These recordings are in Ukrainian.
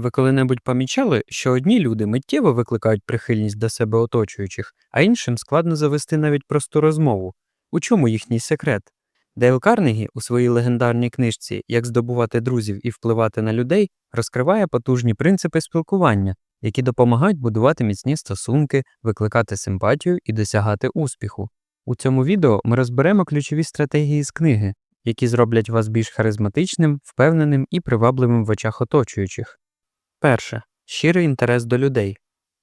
Ви коли-небудь помічали, що одні люди миттєво викликають прихильність до себе оточуючих, а іншим складно завести навіть просту розмову. У чому їхній секрет? Дейл Карнегі у своїй легендарній книжці Як здобувати друзів і впливати на людей розкриває потужні принципи спілкування, які допомагають будувати міцні стосунки, викликати симпатію і досягати успіху. У цьому відео ми розберемо ключові стратегії з книги, які зроблять вас більш харизматичним, впевненим і привабливим в очах оточуючих. Перше щирий інтерес до людей.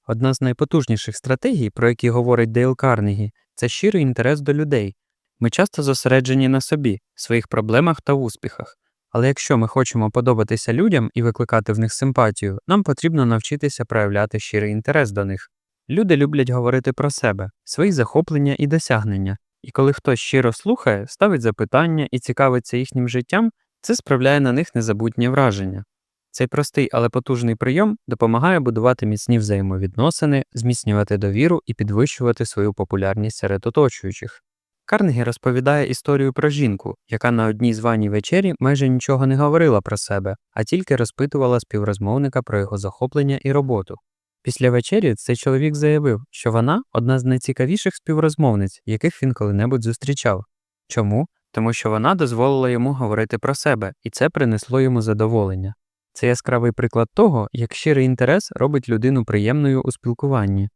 Одна з найпотужніших стратегій, про які говорить Дейл Карнегі, це щирий інтерес до людей. Ми часто зосереджені на собі, своїх проблемах та успіхах. Але якщо ми хочемо подобатися людям і викликати в них симпатію, нам потрібно навчитися проявляти щирий інтерес до них. Люди люблять говорити про себе, свої захоплення і досягнення, і коли хтось щиро слухає, ставить запитання і цікавиться їхнім життям, це справляє на них незабутнє враження. Цей простий, але потужний прийом допомагає будувати міцні взаємовідносини, зміцнювати довіру і підвищувати свою популярність серед оточуючих. Карнегі розповідає історію про жінку, яка на одній званій вечері майже нічого не говорила про себе, а тільки розпитувала співрозмовника про його захоплення і роботу. Після вечері цей чоловік заявив, що вона одна з найцікавіших співрозмовниць, яких він коли-небудь зустрічав. Чому? Тому що вона дозволила йому говорити про себе, і це принесло йому задоволення. Це яскравий приклад того, як щирий інтерес робить людину приємною у спілкуванні.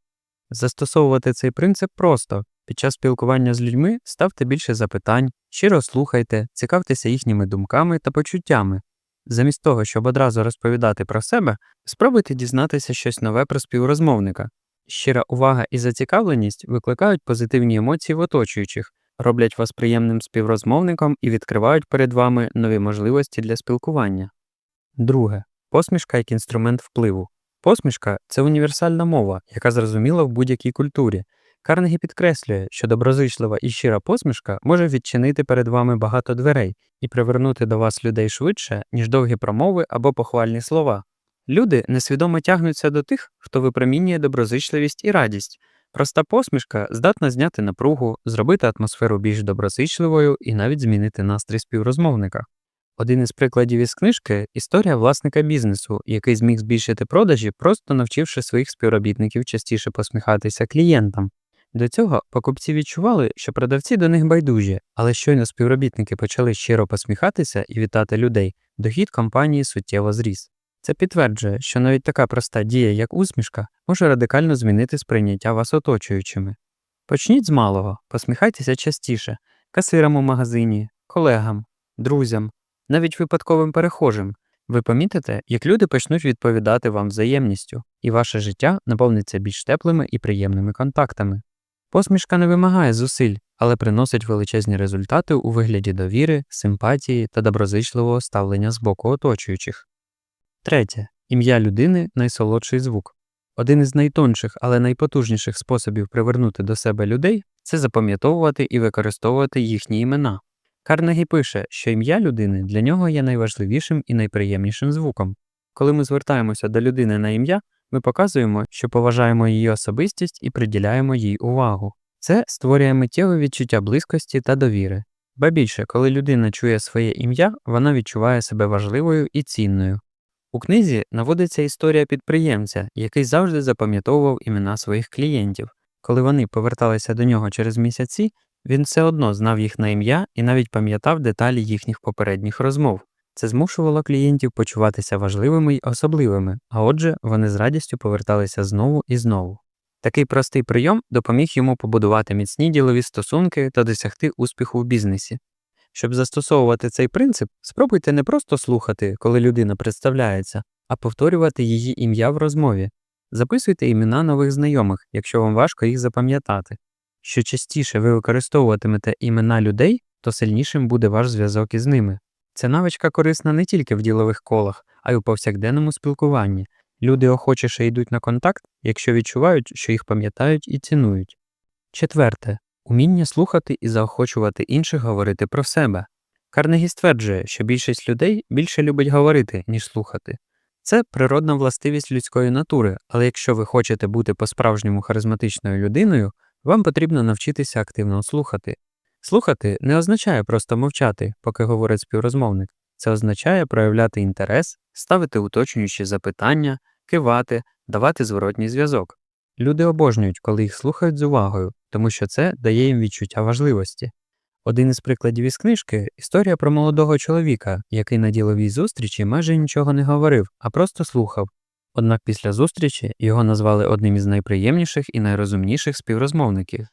Застосовувати цей принцип просто під час спілкування з людьми ставте більше запитань, щиро слухайте, цікавтеся їхніми думками та почуттями. Замість того, щоб одразу розповідати про себе, спробуйте дізнатися щось нове про співрозмовника. Щира увага і зацікавленість викликають позитивні емоції в оточуючих, роблять вас приємним співрозмовником і відкривають перед вами нові можливості для спілкування. Друге. Посмішка як інструмент впливу. Посмішка це універсальна мова, яка зрозуміла в будь-якій культурі. Карнегі підкреслює, що доброзичлива і щира посмішка може відчинити перед вами багато дверей і привернути до вас людей швидше, ніж довгі промови або похвальні слова. Люди несвідомо тягнуться до тих, хто випромінює доброзичливість і радість. Проста посмішка здатна зняти напругу, зробити атмосферу більш доброзичливою і навіть змінити настрій співрозмовника. Один із прикладів із книжки історія власника бізнесу, який зміг збільшити продажі, просто навчивши своїх співробітників частіше посміхатися клієнтам. До цього покупці відчували, що продавці до них байдужі, але щойно співробітники почали щиро посміхатися і вітати людей, дохід компанії суттєво зріс. Це підтверджує, що навіть така проста дія, як усмішка, може радикально змінити сприйняття вас оточуючими. Почніть з малого, посміхайтеся частіше, касирам у магазині, колегам, друзям, навіть випадковим перехожим. Ви помітите, як люди почнуть відповідати вам взаємністю, і ваше життя наповниться більш теплими і приємними контактами. Посмішка не вимагає зусиль, але приносить величезні результати у вигляді довіри, симпатії та доброзичливого ставлення з боку оточуючих. Третє. Ім'я людини найсолодший звук. Один із найтонших, але найпотужніших способів привернути до себе людей це запам'ятовувати і використовувати їхні імена. Карнегі пише, що ім'я людини для нього є найважливішим і найприємнішим звуком. Коли ми звертаємося до людини на ім'я, ми показуємо, що поважаємо її особистість і приділяємо їй увагу. Це створює миттєве відчуття близькості та довіри. Ба більше, коли людина чує своє ім'я, вона відчуває себе важливою і цінною. У книзі наводиться історія підприємця, який завжди запам'ятовував імена своїх клієнтів. Коли вони поверталися до нього через місяці, він все одно знав їх на ім'я і навіть пам'ятав деталі їхніх попередніх розмов. Це змушувало клієнтів почуватися важливими й особливими, а отже, вони з радістю поверталися знову і знову. Такий простий прийом допоміг йому побудувати міцні ділові стосунки та досягти успіху в бізнесі. Щоб застосовувати цей принцип, спробуйте не просто слухати, коли людина представляється, а повторювати її ім'я в розмові. Записуйте імена нових знайомих, якщо вам важко їх запам'ятати. Що частіше ви використовуватимете імена людей, то сильнішим буде ваш зв'язок із ними. Ця навичка корисна не тільки в ділових колах, а й у повсякденному спілкуванні. Люди охочіше йдуть на контакт, якщо відчувають, що їх пам'ятають і цінують. Четверте уміння слухати і заохочувати інших говорити про себе. Карнегі стверджує, що більшість людей більше любить говорити, ніж слухати. Це природна властивість людської натури, але якщо ви хочете бути по-справжньому харизматичною людиною, вам потрібно навчитися активно слухати. Слухати не означає просто мовчати, поки говорить співрозмовник. Це означає проявляти інтерес, ставити уточнюючі запитання, кивати, давати зворотній зв'язок. Люди обожнюють, коли їх слухають з увагою, тому що це дає їм відчуття важливості. Один із прикладів із книжки історія про молодого чоловіка, який на діловій зустрічі майже нічого не говорив, а просто слухав. Однак після зустрічі його назвали одним із найприємніших і найрозумніших співрозмовників.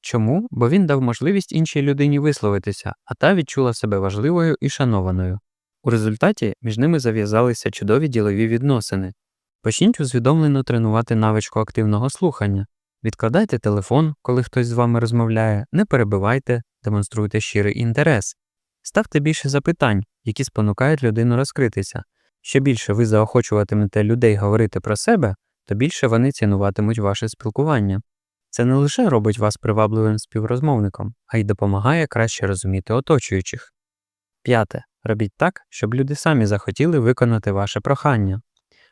Чому? Бо він дав можливість іншій людині висловитися, а та відчула себе важливою і шанованою. У результаті між ними зав'язалися чудові ділові відносини. Почніть усвідомлено тренувати навичку активного слухання. Відкладайте телефон, коли хтось з вами розмовляє, не перебивайте, демонструйте щирий інтерес. Ставте більше запитань, які спонукають людину розкритися. Що більше ви заохочуватимете людей говорити про себе, то більше вони цінуватимуть ваше спілкування. Це не лише робить вас привабливим співрозмовником, а й допомагає краще розуміти оточуючих. П'яте. Робіть так, щоб люди самі захотіли виконати ваше прохання.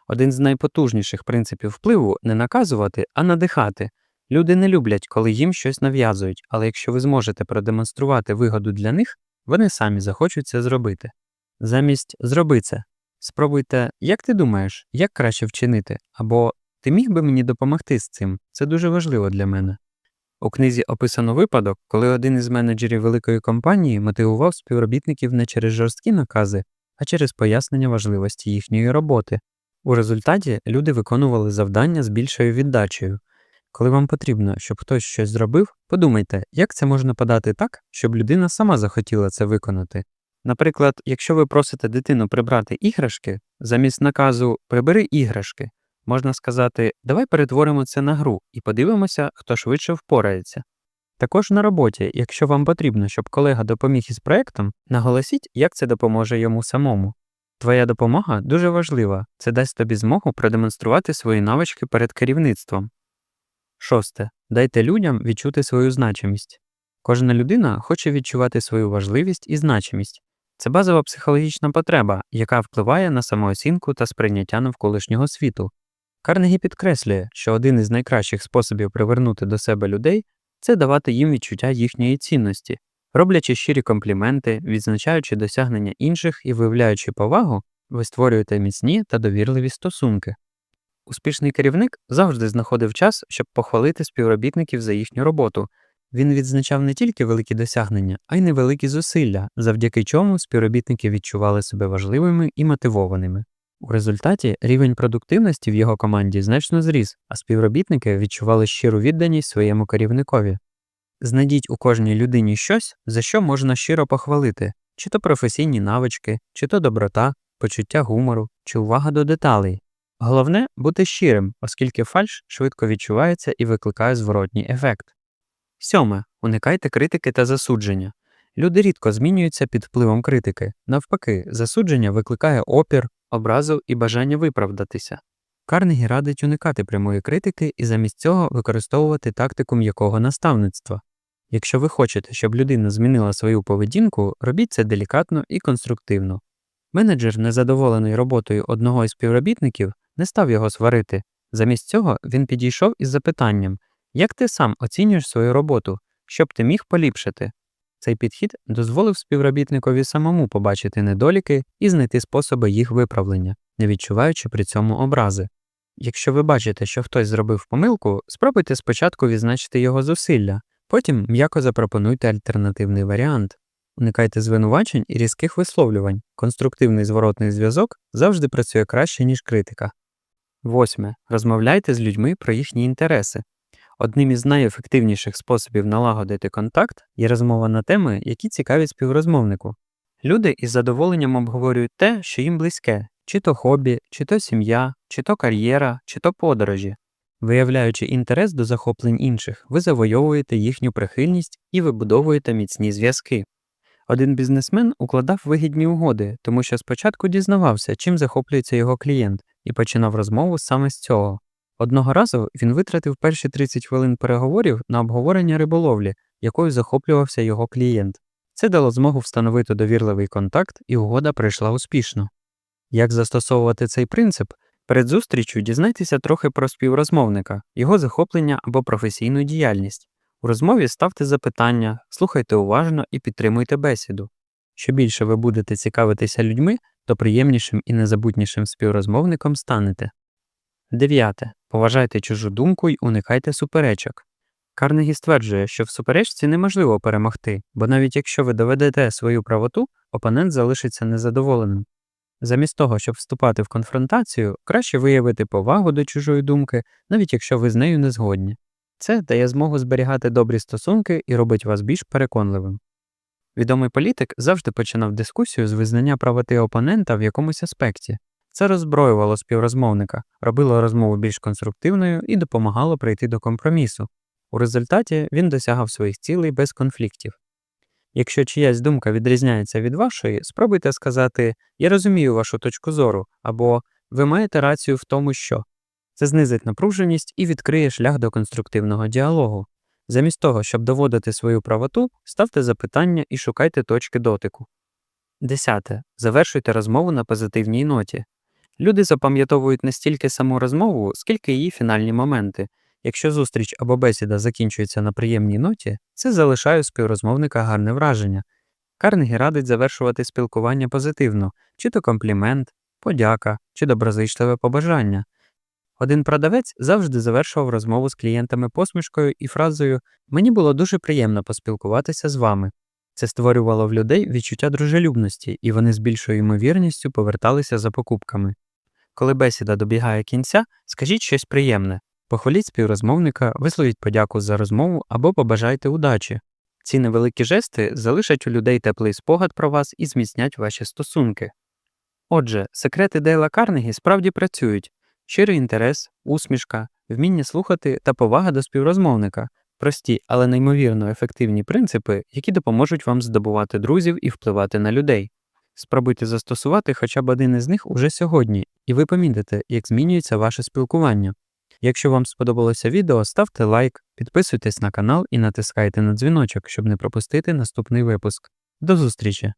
Один з найпотужніших принципів впливу не наказувати, а надихати. Люди не люблять, коли їм щось нав'язують, але якщо ви зможете продемонструвати вигоду для них, вони самі захочуть це зробити. Замість зроби це. Спробуйте, як ти думаєш, як краще вчинити, або ти міг би мені допомогти з цим, це дуже важливо для мене. У книзі описано випадок, коли один із менеджерів великої компанії мотивував співробітників не через жорсткі накази, а через пояснення важливості їхньої роботи. У результаті люди виконували завдання з більшою віддачею. Коли вам потрібно, щоб хтось щось зробив, подумайте, як це можна подати так, щоб людина сама захотіла це виконати. Наприклад, якщо ви просите дитину прибрати іграшки, замість наказу прибери іграшки, можна сказати, давай перетворимо це на гру і подивимося, хто швидше впорається. Також на роботі, якщо вам потрібно, щоб колега допоміг із проектом, наголосіть, як це допоможе йому самому. Твоя допомога дуже важлива, це дасть тобі змогу продемонструвати свої навички перед керівництвом. Шосте. Дайте людям відчути свою значимість. Кожна людина хоче відчувати свою важливість і значимість. Це базова психологічна потреба, яка впливає на самооцінку та сприйняття навколишнього світу. Карнегі підкреслює, що один із найкращих способів привернути до себе людей це давати їм відчуття їхньої цінності, роблячи щирі компліменти, відзначаючи досягнення інших і виявляючи повагу, ви створюєте міцні та довірливі стосунки. Успішний керівник завжди знаходив час, щоб похвалити співробітників за їхню роботу. Він відзначав не тільки великі досягнення, а й невеликі зусилля, завдяки чому співробітники відчували себе важливими і мотивованими. У результаті рівень продуктивності в його команді значно зріс, а співробітники відчували щиру відданість своєму керівникові. Знайдіть у кожній людині щось, за що можна щиро похвалити, чи то професійні навички, чи то доброта, почуття гумору, чи увага до деталей. Головне бути щирим, оскільки фальш швидко відчувається і викликає зворотній ефект. Сьоме. Уникайте критики та засудження. Люди рідко змінюються під впливом критики. Навпаки, засудження викликає опір, образу і бажання виправдатися. Карнегі радить уникати прямої критики і замість цього використовувати тактику м'якого наставництва. Якщо ви хочете, щоб людина змінила свою поведінку, робіть це делікатно і конструктивно. Менеджер, незадоволений роботою одного із співробітників, не став його сварити. Замість цього він підійшов із запитанням як ти сам оцінюєш свою роботу, що б ти міг поліпшити? Цей підхід дозволив співробітникові самому побачити недоліки і знайти способи їх виправлення, не відчуваючи при цьому образи. Якщо ви бачите, що хтось зробив помилку, спробуйте спочатку відзначити його зусилля, потім м'яко запропонуйте альтернативний варіант. Уникайте звинувачень і різких висловлювань. Конструктивний зворотний зв'язок завжди працює краще, ніж критика. Восьме. Розмовляйте з людьми про їхні інтереси. Одним із найефективніших способів налагодити контакт є розмова на теми, які цікаві співрозмовнику. Люди із задоволенням обговорюють те, що їм близьке, чи то хобі, чи то сім'я, чи то кар'єра, чи то подорожі. Виявляючи інтерес до захоплень інших, ви завойовуєте їхню прихильність і вибудовуєте міцні зв'язки. Один бізнесмен укладав вигідні угоди, тому що спочатку дізнавався, чим захоплюється його клієнт, і починав розмову саме з цього. Одного разу він витратив перші 30 хвилин переговорів на обговорення риболовлі, якою захоплювався його клієнт. Це дало змогу встановити довірливий контакт, і угода прийшла успішно. Як застосовувати цей принцип? Перед зустрічю дізнайтеся трохи про співрозмовника, його захоплення або професійну діяльність. У розмові ставте запитання, слухайте уважно і підтримуйте бесіду. Що більше ви будете цікавитися людьми, то приємнішим і незабутнішим співрозмовником станете. Дев'яте. Поважайте чужу думку й уникайте суперечок. Карнегі стверджує, що в суперечці неможливо перемогти, бо навіть якщо ви доведете свою правоту, опонент залишиться незадоволеним. Замість того, щоб вступати в конфронтацію, краще виявити повагу до чужої думки, навіть якщо ви з нею не згодні. Це дає змогу зберігати добрі стосунки і робить вас більш переконливим. Відомий політик завжди починав дискусію з визнання правоти опонента в якомусь аспекті. Це роззброювало співрозмовника, робило розмову більш конструктивною і допомагало прийти до компромісу. У результаті він досягав своїх цілей без конфліктів. Якщо чиясь думка відрізняється від вашої, спробуйте сказати Я розумію вашу точку зору або Ви маєте рацію в тому, що це знизить напруженість і відкриє шлях до конструктивного діалогу. Замість того, щоб доводити свою правоту, ставте запитання і шукайте точки дотику. Десяте. Завершуйте розмову на позитивній ноті. Люди запам'ятовують не стільки саму розмову, скільки її фінальні моменти. Якщо зустріч або бесіда закінчується на приємній ноті, це залишає у співрозмовника гарне враження. Карнегі радить завершувати спілкування позитивно, чи то комплімент, подяка, чи доброзичливе побажання. Один продавець завжди завершував розмову з клієнтами посмішкою і фразою Мені було дуже приємно поспілкуватися з вами. Це створювало в людей відчуття дружелюбності, і вони з більшою ймовірністю поверталися за покупками. Коли бесіда добігає кінця, скажіть щось приємне, похваліть співрозмовника, висловіть подяку за розмову або побажайте удачі. Ці невеликі жести залишать у людей теплий спогад про вас і зміцнять ваші стосунки. Отже, секрети Дейла Карнегі справді працюють щирий інтерес, усмішка, вміння слухати та повага до співрозмовника прості, але неймовірно ефективні принципи, які допоможуть вам здобувати друзів і впливати на людей. Спробуйте застосувати хоча б один із них уже сьогодні, і ви помітите, як змінюється ваше спілкування. Якщо вам сподобалося відео, ставте лайк, підписуйтесь на канал і натискайте на дзвіночок, щоб не пропустити наступний випуск. До зустрічі!